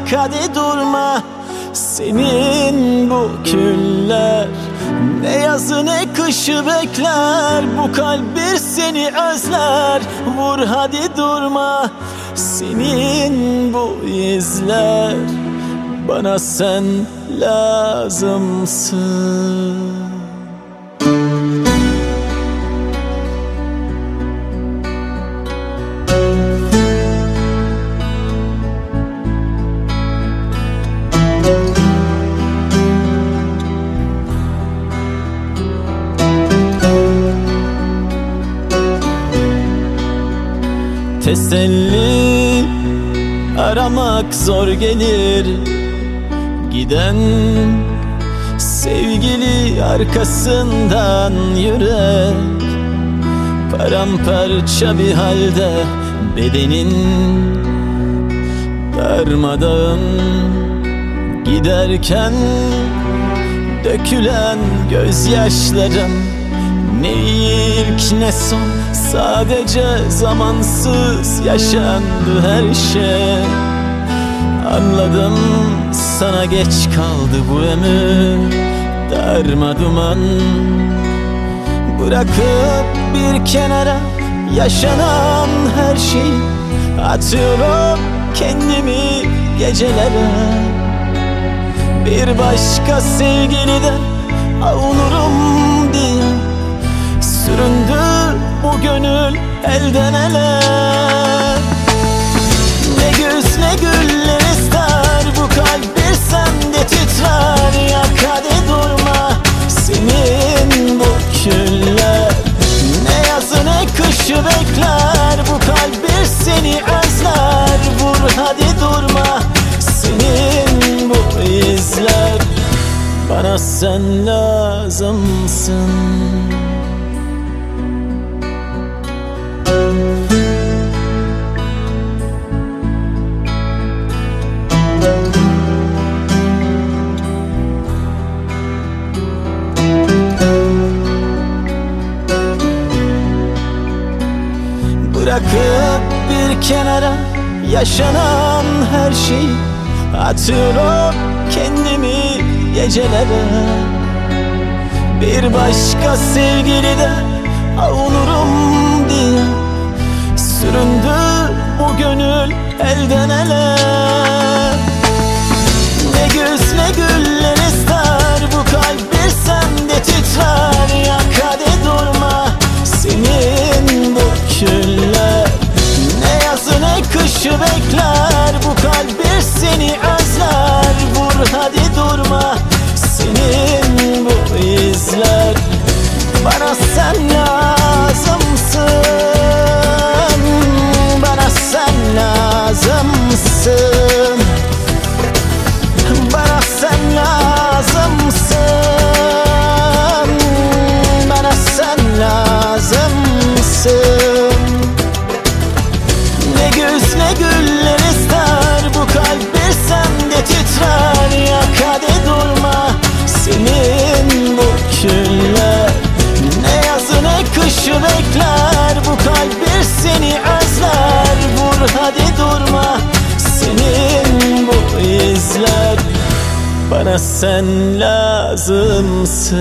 Yak hadi durma. Senin bu küller Ne yazı ne kışı bekler. Bu kalp bir seni özler. Vur hadi durma. Senin bu izler Bana sen lazımsın Teselli aramak zor gelir. Giden sevgili arkasından yürek. Paramparça bir halde bedenin darmadağın Giderken dökülen gözyaşlarım ne ilk ne son Sadece zamansız yaşandı her şey. Anladım sana geç kaldı bu ömür. Darma duman. Bırakıp bir kenara yaşanan her şeyi Atıyorum kendimi gecelere. Bir başka sevgiliden avunurum diye Süründü bu gönül elden ele. Ne güz ne güller ister Bu kalp bir sende titrer. Yak yaşanan her şeyi Atıyorum kendimi gecelere. Bir başka sevgilide avunurum diye Süründü bu gönül elden ele sen lazımsın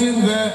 in ve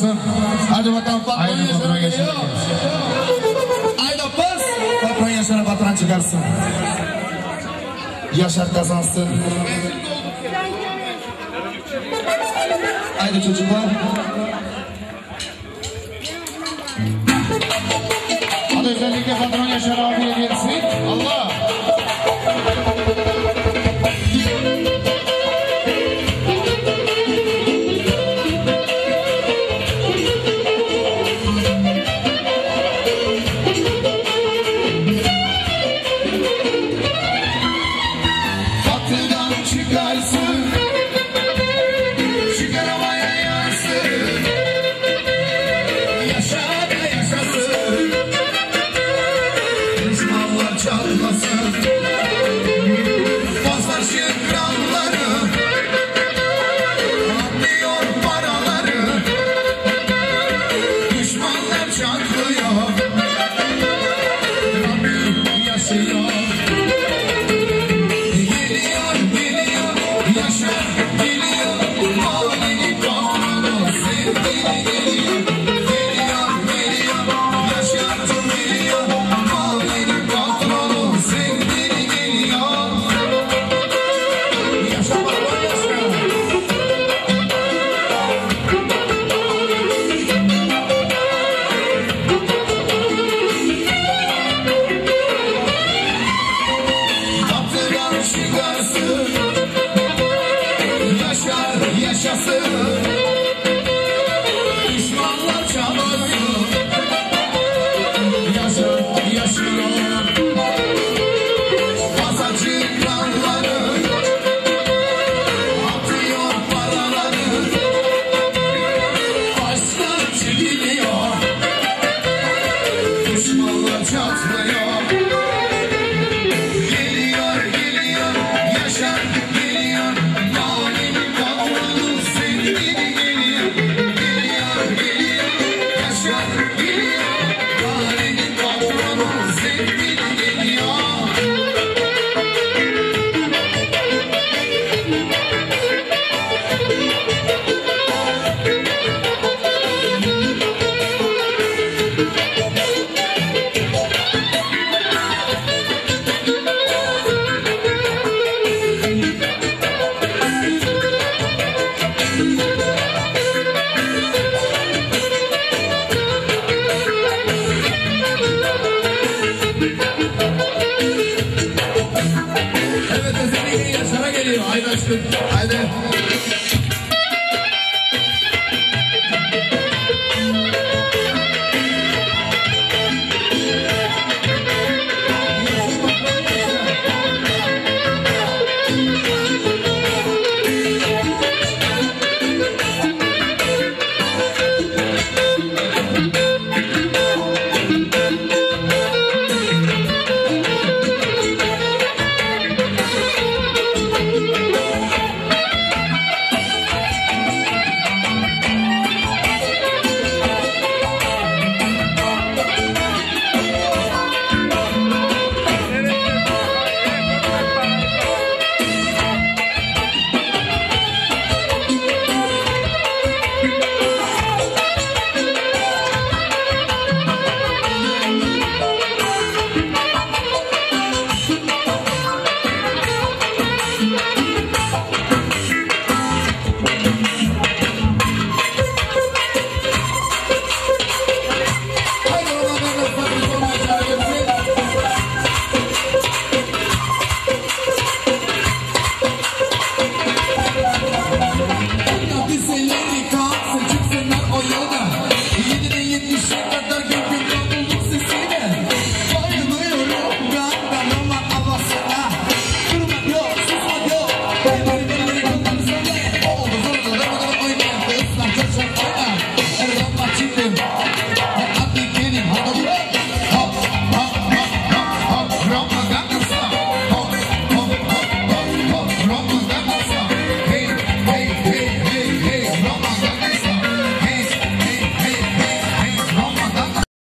kalsın. Hadi bakalım patron yaşına geliyor. Haydi bas. Patron yaşına patron çıkarsın. Yaşar kazansın. Haydi çocuklar.